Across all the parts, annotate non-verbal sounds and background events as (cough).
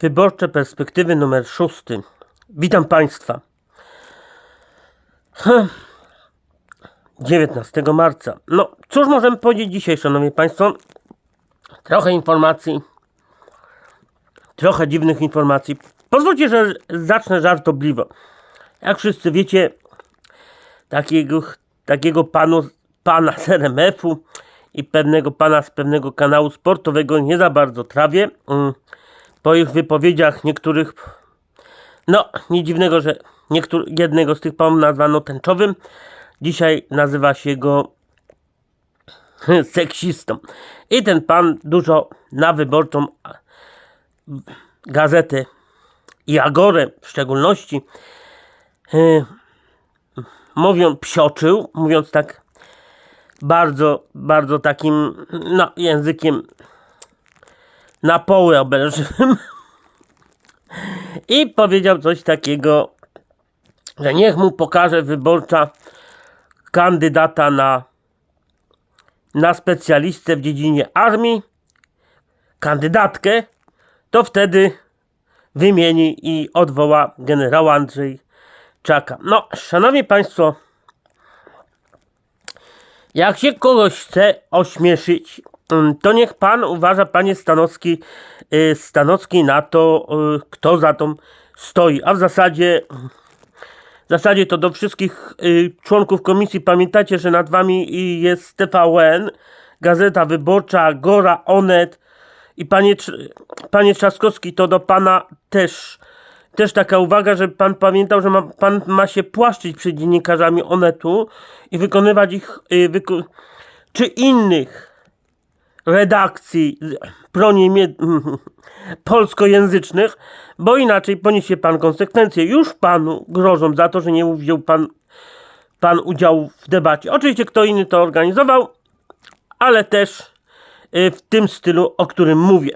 Wyborcze perspektywy numer 6. Witam Państwa. Hm. 19 marca. No, cóż możemy powiedzieć dzisiaj, Szanowni Państwo? Trochę informacji, trochę dziwnych informacji. Pozwólcie, że zacznę żartobliwo. Jak wszyscy wiecie, takiego, takiego panu, pana z RMF-u i pewnego pana z pewnego kanału sportowego nie za bardzo trawię. Mm, Po ich wypowiedziach niektórych, no nic dziwnego, że jednego z tych panów nazwano tęczowym. Dzisiaj nazywa się go (laughs) seksistą. I ten pan dużo na wyborczą gazetę i Agorę w szczególności yy, psioczył, mówiąc tak bardzo, bardzo takim no, językiem na poły obelżywym i powiedział coś takiego, że niech mu pokaże wyborcza kandydata na, na specjalistę w dziedzinie armii, kandydatkę, to wtedy wymieni i odwoła generała Andrzejczaka. No, szanowni państwo, jak się kogoś chce ośmieszyć, to niech pan uważa, panie Stanowski, y, Stanowski na to, y, kto za tą stoi. A w zasadzie, w zasadzie to do wszystkich y, członków komisji pamiętacie, że nad wami jest TVN, Gazeta Wyborcza, Gora, Onet i panie, panie Trzaskowski, to do pana też. Też taka uwaga, żeby pan pamiętał, że ma, pan ma się płaszczyć przed dziennikarzami Onetu i wykonywać ich, y, wyko- czy innych redakcji proniemie- (laughs) polskojęzycznych, bo inaczej poniesie pan konsekwencje. Już panu grożą za to, że nie wziął pan, pan udziału w debacie. Oczywiście kto inny to organizował, ale też y, w tym stylu, o którym mówię.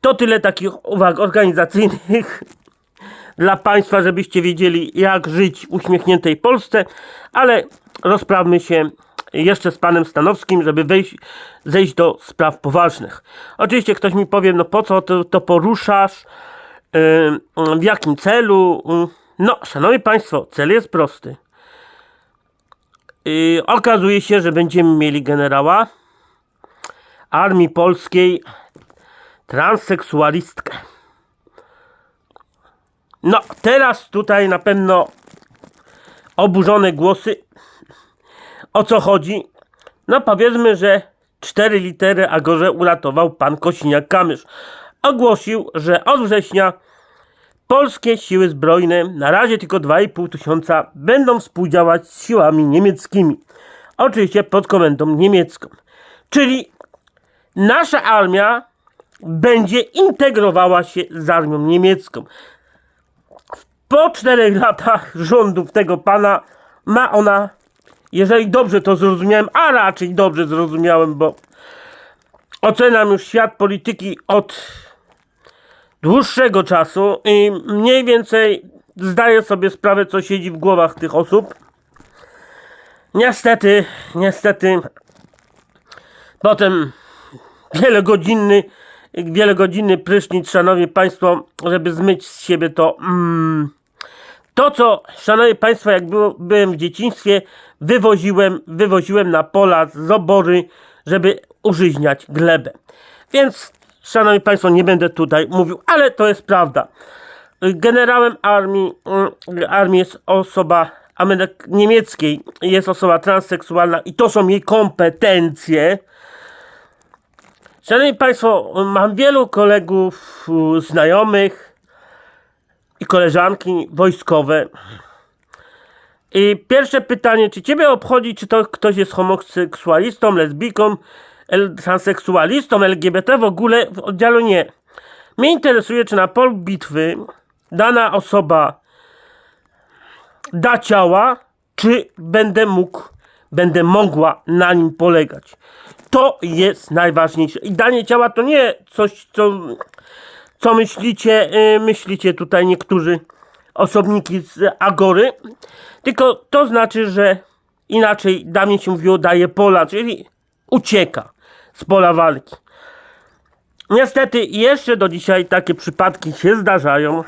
To tyle takich uwag organizacyjnych (laughs) dla Państwa, żebyście wiedzieli, jak żyć w uśmiechniętej Polsce, ale rozprawmy się jeszcze z Panem Stanowskim, żeby wejść, zejść do spraw poważnych. Oczywiście ktoś mi powie, no po co to, to poruszasz, yy, w jakim celu. Yy, No, Szanowni Państwo, cel jest prosty. Yy, okazuje się, że będziemy mieli generała Armii Polskiej transseksualistkę. No, teraz tutaj na pewno oburzone głosy. O co chodzi? No, powiedzmy, że cztery litery Agorze uratował pan Kosiniak-Kamysz. Ogłosił, że od września polskie siły zbrojne, na razie tylko 2,5 tysiąca, będą współdziałać z siłami niemieckimi. Oczywiście pod komendą niemiecką. Czyli nasza armia będzie integrowała się z armią niemiecką po czterech latach rządów tego pana ma ona, jeżeli dobrze to zrozumiałem, a raczej dobrze zrozumiałem, bo ocenam już świat polityki od dłuższego czasu i mniej więcej zdaję sobie sprawę, co siedzi w głowach tych osób. Niestety, niestety, potem wielogodzinny, wielogodzinny prysznic, szanowni państwo, żeby zmyć z siebie to... Mm, to, co, szanowni państwo, jak było, byłem w dzieciństwie, wywoziłem, wywoziłem na pola z obory, żeby użyźniać glebę. Więc, szanowni państwo, nie będę tutaj mówił, ale to jest prawda. Generałem armii, mm, armii jest osoba niemieckiej, jest osoba transseksualna i to są jej kompetencje. Szanowni Państwo, mam wielu kolegów, y, znajomych, i koleżanki wojskowe. I pierwsze pytanie, czy ciebie obchodzi, czy to ktoś jest homoseksualistą, lesbijką, transseksualistą, LGBT w ogóle? W oddziale nie. Mnie interesuje, czy na polu bitwy dana osoba da ciała, czy będę mógł, będę mogła na nim polegać. To jest najważniejsze. I danie ciała to nie coś, co co myślicie, y, myślicie tutaj niektórzy osobniki z Agory, tylko to znaczy, że inaczej dawniej się mówiło daje pola, czyli ucieka z pola walki. Niestety jeszcze do dzisiaj takie przypadki się zdarzają.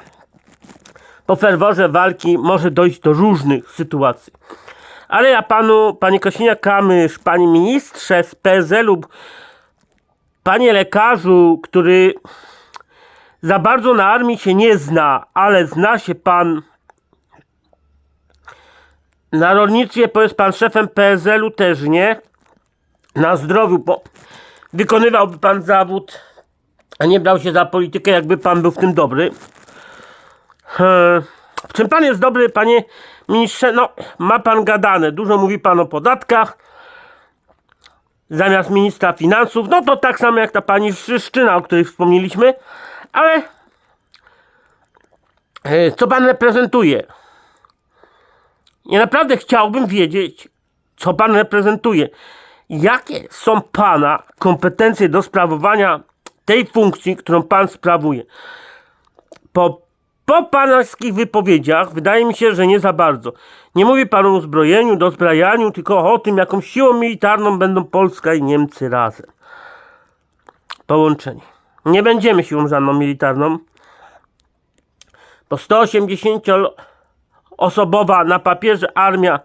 Po ferworze walki może dojść do różnych sytuacji. Ale ja panu, panie Kosiniak-Kamysz, panie ministrze z PSL-u, panie lekarzu, który za bardzo na armii się nie zna, ale zna się pan na rolnictwie, bo jest pan szefem PSL-u też nie. Na zdrowiu, bo wykonywałby pan zawód, a nie brał się za politykę, jakby pan był w tym dobry. Eee, W czym pan jest dobry, panie ministrze? No, ma pan gadane. Dużo mówi pan o podatkach. Zamiast ministra finansów. No to tak samo jak ta pani Szyszczyna, o której wspomnieliśmy. Ale e, co pan reprezentuje? Ja naprawdę chciałbym wiedzieć, co pan reprezentuje. Jakie są pana kompetencje do sprawowania tej funkcji, którą pan sprawuje? Po, po wypowiedziach wydaje mi się, że nie za bardzo. Nie mówi pan o uzbrojeniu, dozbrajaniu, tylko o tym, jaką siłą militarną będą Polska i Niemcy razem. Połączeni. Nie będziemy siłą żadną militarną. Bo 180 osobowa na papierze armia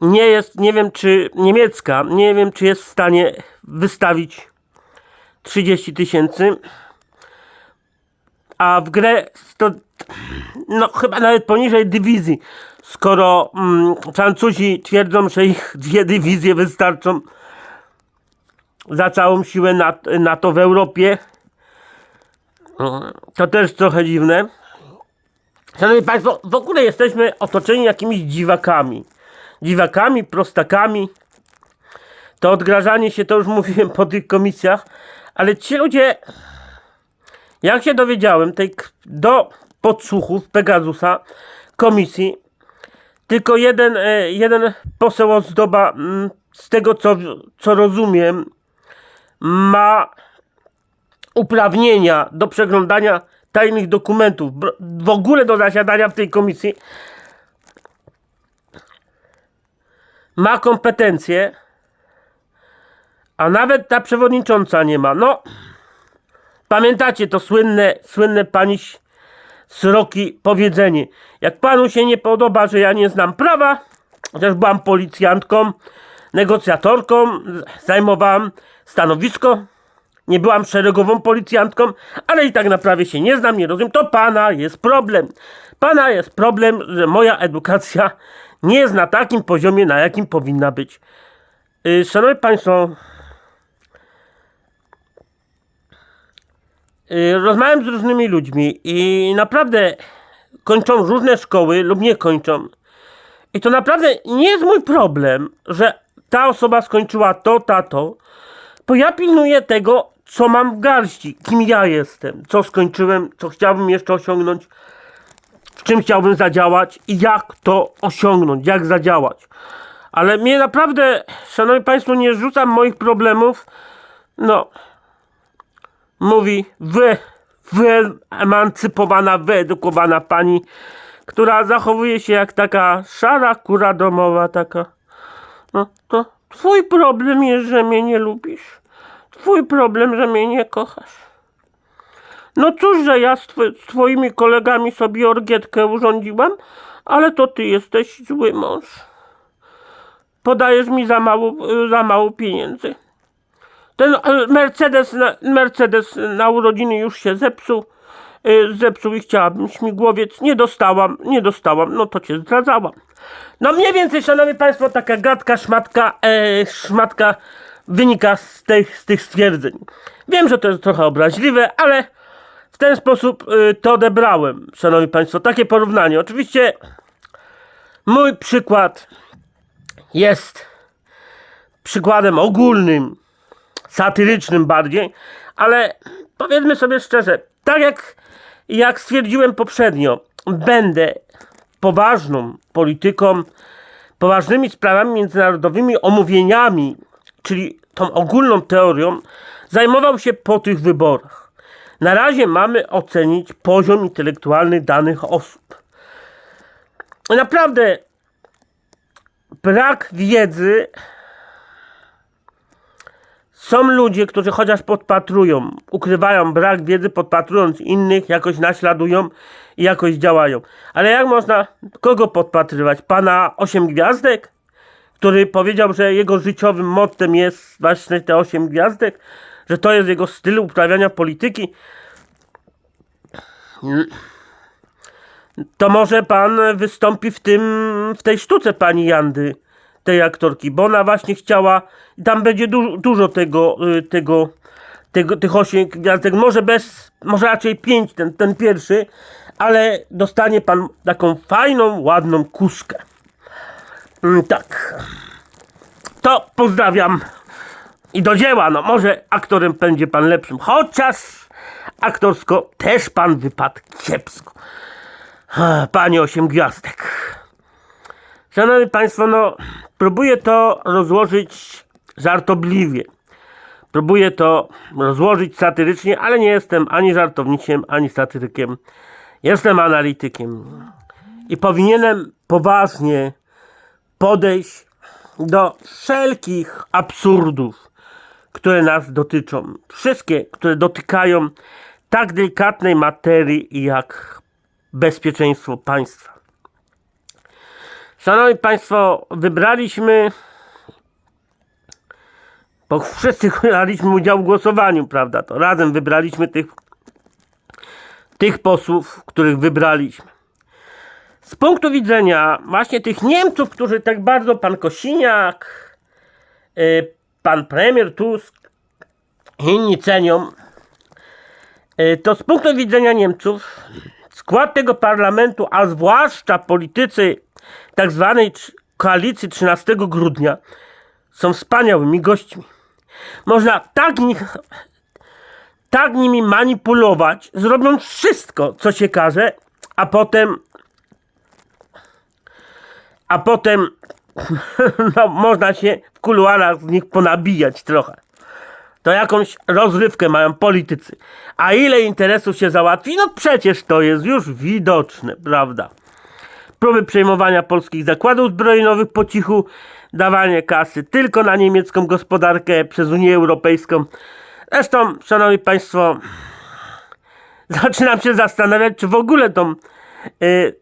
nie jest, nie wiem czy niemiecka, nie wiem czy jest w stanie wystawić 30 tysięcy, a w grę to no chyba nawet poniżej dywizji, skoro mm, Francuzi twierdzą, że ich dwie dywizje wystarczą za całą siłę NATO, w Europie, to też trochę dziwne. Szanowni Państwo, w ogóle jesteśmy otoczeni jakimiś dziwakami. Dziwakami, prostakami. To odgrażanie się, to już mówiłem po tych komisjach, ale ci ludzie, jak się dowiedziałem, tej, do podsłuchów Pegasusa, komisji, tylko jeden, e, jeden poseł ozdoba, mm, z tego co, co rozumiem, ma uprawnienia do przeglądania tajnych dokumentów, w ogóle do zasiadania w tej komisji, ma kompetencje, a nawet ta przewodnicząca nie ma. No, pamiętacie to słynne, słynne pani Sroki powiedzenie. Jak panu się nie podoba, że ja nie znam prawa, chociaż byłam policjantką, negocjatorką, zajmowałam stanowisko, nie byłam szeregową policjantką, ale i tak na prawie się nie znam, nie rozumiem. To pana jest problem. Pana jest problem, że moja edukacja nie jest na takim poziomie, na jakim powinna być. Yy, Szanowni Państwo, yy, rozmawiam z różnymi ludźmi i naprawdę kończą różne szkoły lub nie kończą. I to naprawdę nie jest mój problem, że ta osoba skończyła to, tato, bo ja pilnuję tego, co mam w garści, kim ja jestem, co skończyłem, co chciałbym jeszcze osiągnąć, w czym chciałbym zadziałać i jak to osiągnąć, jak zadziałać. Ale mnie naprawdę, szanowni państwo, nie rzucam moich problemów. No, mówi wy, wyemancypowana, wyedukowana pani, która zachowuje się jak taka szara kura domowa, taka. No to twój problem jest, że mnie nie lubisz. Twój problem, że mnie nie kochasz. No cóż, że ja z, tw- z twoimi kolegami sobie orgietkę urządziłam, ale to ty jesteś zły mąż. Podajesz mi za mało, za mało pieniędzy. Ten e, Mercedes na, Mercedes na urodziny już się zepsuł. e, Zepsuł i chciałabym śmigłowiec. Nie dostałam, nie dostałam, no to cię zdradzałam. No mniej więcej, szanowni państwo, taka gadka, szmatka, e, szmatka wynika z tych, z tych stwierdzeń. Wiem, że to jest trochę obraźliwe, ale w ten sposób e, to odebrałem, szanowni państwo. Takie porównanie. Oczywiście mój przykład jest przykładem ogólnym, satyrycznym bardziej, ale powiedzmy sobie szczerze, tak jak, jak stwierdziłem poprzednio, będę poważną polityką, poważnymi sprawami międzynarodowymi, omówieniami, czyli tą ogólną teorią, zajmował się po tych wyborach. Na razie mamy ocenić poziom intelektualny danych osób. Naprawdę brak wiedzy Są ludzie, którzy chociaż podpatrują, ukrywają brak wiedzy, podpatrując innych, jakoś naśladują i jakoś działają. Ale jak można kogo podpatrywać? Pana osiem gwiazdek? Który powiedział, że jego życiowym mottem jest właśnie te osiem gwiazdek? Że to jest jego styl uprawiania polityki? To może pan wystąpi w tym, w tej sztuce pani Jandy, tej aktorki, bo ona właśnie chciała, tam będzie du, dużo tego, y, tego, tego, tych osiem gwiazdek, może bez, może raczej pięć, ten, ten pierwszy, ale dostanie pan taką fajną, ładną kuskę. Mm, tak. To pozdrawiam i do dzieła, no może aktorem będzie pan lepszym, chociaż aktorsko też pan wypadł kiepsko. Panie osiem gwiazdek. Szanowni Państwo, no próbuję to rozłożyć żartobliwie. Próbuję to rozłożyć satyrycznie, ale nie jestem ani żartowniciem, ani satyrykiem. Jestem analitykiem. I powinienem poważnie podejść do wszelkich absurdów, które nas dotyczą. Wszystkie, które dotykają tak delikatnej materii jak bezpieczeństwo państwa. Szanowni Państwo, wybraliśmy, bo wszyscy (laughs) braliśmy udział w głosowaniu, prawda? To razem wybraliśmy tych, tych posłów, których wybraliśmy. Z punktu widzenia właśnie tych Niemców, którzy tak bardzo pan Kosiniak, y, pan premier Tusk i inni cenią, y, to z punktu widzenia Niemców skład tego parlamentu, a zwłaszcza politycy tak zwanej koalicji 13 grudnia są wspaniałymi gośćmi. Można tak, tak nimi manipulować, zrobiąc wszystko, co się każe, a potem a potem (laughs) no, można się w kuluarach z nich ponabijać trochę. To jakąś rozrywkę mają politycy. A ile interesów się załatwi? No przecież to jest już widoczne, prawda? Próby przejmowania polskich zakładów zbrojeniowych po cichu, dawanie kasy tylko na niemiecką gospodarkę przez Unię Europejską. Zresztą, szanowni państwo, (laughs) zaczynam się zastanawiać, czy w ogóle tą, y,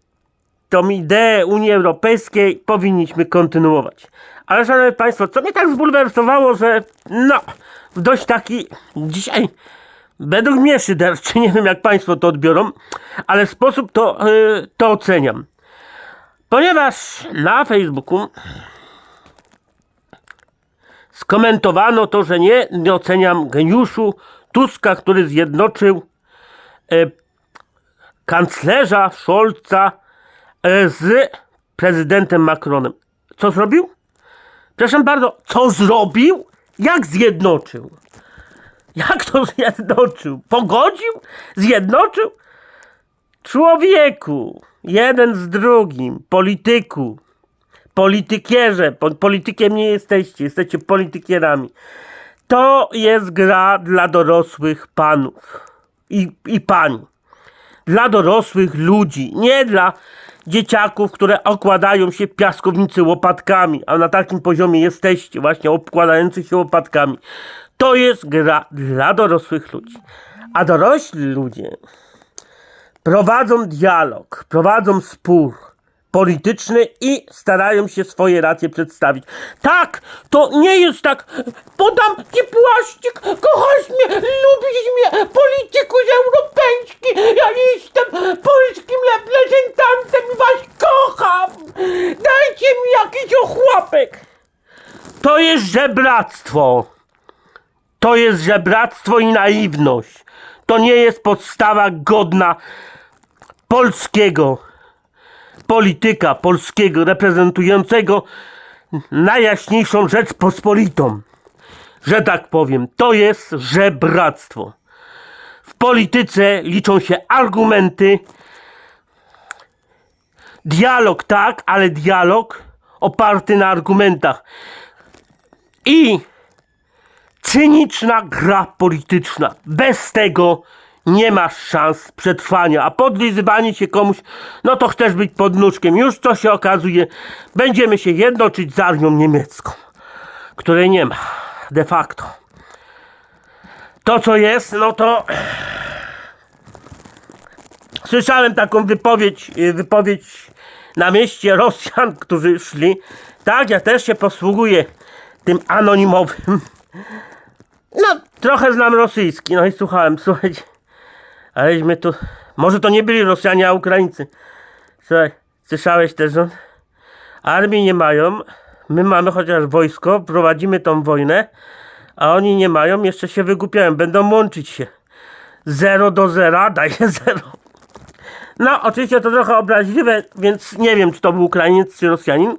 tą ideę Unii Europejskiej powinniśmy kontynuować. Ale szanowni państwo, co mnie tak zbulwersowało, że no, w dość taki dzisiaj według mnie szyderczy, (laughs) nie wiem jak państwo to odbiorą, ale sposób to, y, to oceniam. Ponieważ na Facebooku skomentowano to, że nie, nie oceniam geniuszu Tuska, który zjednoczył e, kanclerza Scholza z prezydentem Macronem. Co zrobił? Proszę bardzo, co zrobił? Jak zjednoczył? Jak to zjednoczył? Pogodził? Zjednoczył? Człowieku, jeden z drugim, polityku, politykierze, po, politykiem nie jesteście, jesteście politykierami. To jest gra dla dorosłych panów i, i pań. Dla dorosłych ludzi, nie dla dzieciaków, które okładają się w piaskownicy łopatkami, a na takim poziomie jesteście, właśnie okładających się łopatkami. To jest gra dla dorosłych ludzi. A dorośli ludzie prowadzą dialog, prowadzą spór polityczny i starają się swoje racje przedstawić. Tak, to nie jest tak. Podam ci płaszczyk, kochasz mnie, lubisz mnie, politykus europejski, ja jestem polskim reprezentantem i was kocham. Dajcie mi jakiś ochłapek. To jest żebractwo. To jest żebractwo i naiwność. To nie jest podstawa godna polskiego polityka, polskiego reprezentującego najjaśniejszą Rzeczpospolitą. Że tak powiem, to jest żebractwo. W polityce liczą się argumenty, dialog tak, ale dialog oparty na argumentach. I cyniczna gra polityczna. Bez tego nie masz szans przetrwania, a podlizywanie się komuś, no to chcesz być pod nóżkiem. Już co się okazuje, będziemy się jednoczyć z armią niemiecką, której nie ma de facto. to co jest, no to słyszałem taką wypowiedź, y, wypowiedź na mieście Rosjan, którzy szli. Tak, ja też się posługuję tym anonimowym. No, trochę znam rosyjski, no i słuchałem, słuchajcie. Aleśmy tu, może to nie byli Rosjanie, a Ukraińcy. Słuchaj, słyszałeś też, że armii nie mają, my mamy chociaż wojsko, prowadzimy tą wojnę, a oni nie mają, jeszcze się wygłupiają, będą łączyć się. Zero do zera (laughs) daje zero. No, oczywiście to trochę obraźliwe, więc nie wiem, czy to był Ukrainiec, czy Rosjanin.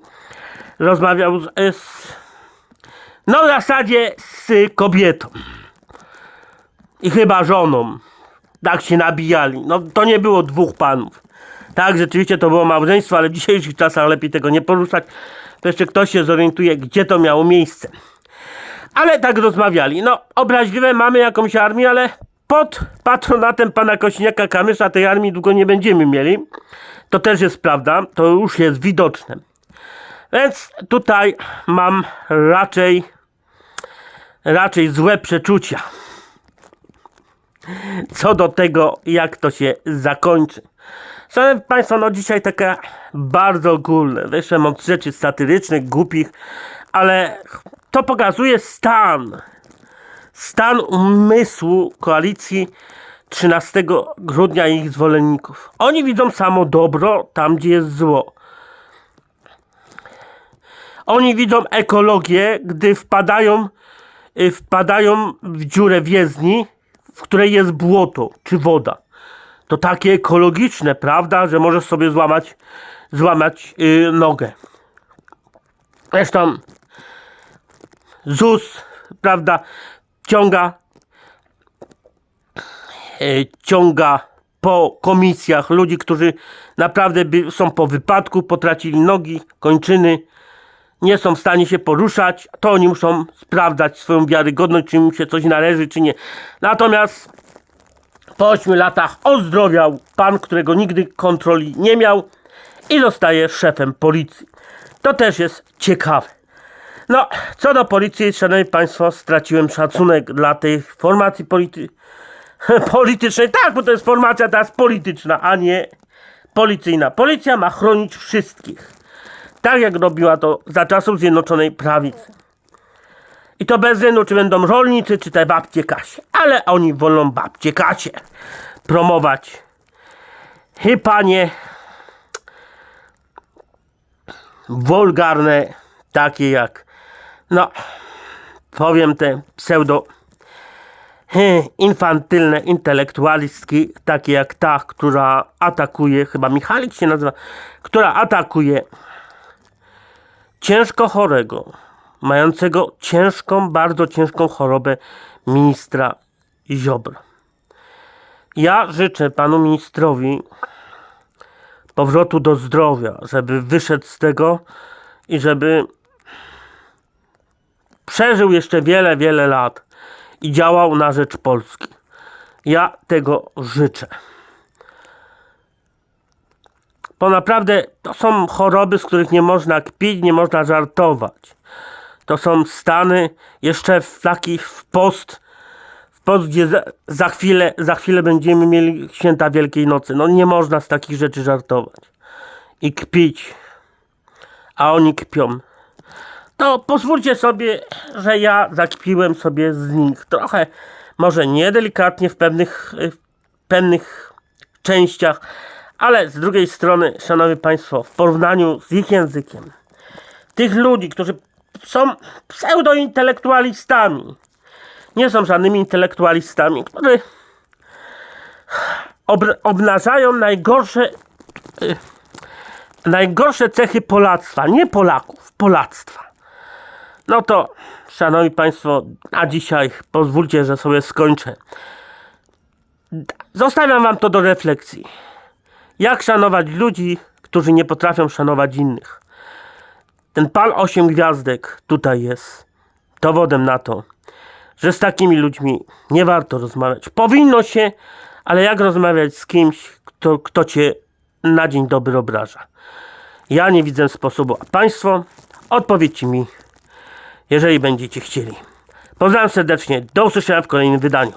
Rozmawiał z, z no w zasadzie z kobietą. I chyba żoną. Tak się nabijali. No to nie było dwóch panów. Tak, rzeczywiście to było małżeństwo, ale w dzisiejszych czasach lepiej tego nie poruszać. To jeszcze ktoś się zorientuje, gdzie to miało miejsce. Ale tak rozmawiali. No, obraźliwe, mamy jakąś armię, ale pod patronatem pana Kośniaka Kamysza tej armii długo nie będziemy mieli. To też jest prawda, to już jest widoczne. Więc tutaj mam raczej raczej złe przeczucia co do tego, jak to się zakończy. Szanowni Państwo, no dzisiaj takie bardzo ogólne. Wyszłem od rzeczy satyrycznych, głupich, ale to pokazuje stan, stan umysłu koalicji 13 grudnia i ich zwolenników. Oni widzą samo dobro tam, gdzie jest zło. Oni widzą ekologię, gdy wpadają, y, wpadają w dziurę w jezdni, w której jest błoto czy woda. To takie ekologiczne, prawda, że możesz sobie złamać, złamać yy, nogę. Zresztą ZUS, prawda, ciąga, yy, ciąga po komisjach ludzi, którzy naprawdę są po wypadku, potracili nogi, kończyny, nie są w stanie się poruszać, to oni muszą sprawdzać swoją wiarygodność, czy im się coś należy, czy nie. Natomiast po 8 latach ozdrowiał pan, którego nigdy kontroli nie miał i zostaje szefem policji. To też jest ciekawe. No, co do policji, szanowni państwo, straciłem szacunek dla tej formacji polity (laughs) politycznej. Tak, bo to jest formacja teraz polityczna, a nie policyjna. Policja ma chronić wszystkich. Tak jak robiła to za czasów Zjednoczonej Prawicy. I to bez względu, czy będą rolnicy, czy te babcie Kasie. Ale oni wolą babcie Kasie promować. I panie wulgarne, takie jak, no, powiem te pseudo infantylne intelektualistki, takie jak ta, która atakuje, chyba Michalik się nazywa, która atakuje ciężko chorego, mającego ciężką, bardzo ciężką chorobę ministra Ziobro. Ja życzę panu ministrowi powrotu do zdrowia, żeby wyszedł z tego i żeby przeżył jeszcze wiele, wiele lat i działał na rzecz Polski. Ja tego życzę. Bo naprawdę to są choroby, z których nie można kpić, nie można żartować. To są stany jeszcze w taki w post, w post, gdzie za, za, chwilę, za chwilę będziemy mieli święta Wielkiej Nocy. No nie można z takich rzeczy żartować. I kpić. A oni kpią. To pozwólcie sobie, że ja zakpiłem sobie z nich trochę, może niedelikatnie w pewnych, w pewnych częściach, ale z drugiej strony, szanowni państwo, w porównaniu z ich językiem, tych ludzi, którzy są pseudointelektualistami, nie są żadnymi intelektualistami, którzy ob obnażają najgorsze, y, najgorsze cechy polactwa, nie Polaków, polactwa. No to, szanowni państwo, a dzisiaj pozwólcie, że sobie skończę. Zostawiam wam to do refleksji. Jak szanować ludzi, którzy nie potrafią szanować innych? Ten pal 8 gwiazdek tutaj jest dowodem na to, że z takimi ludźmi nie warto rozmawiać. Powinno się, ale jak rozmawiać z kimś, kto, kto cię na dzień dobry obraża? Ja nie widzę sposobu. A Państwo, odpowiedzcie mi, jeżeli będziecie chcieli. Pozdrawiam serdecznie. Do usłyszenia w kolejnym wydaniu.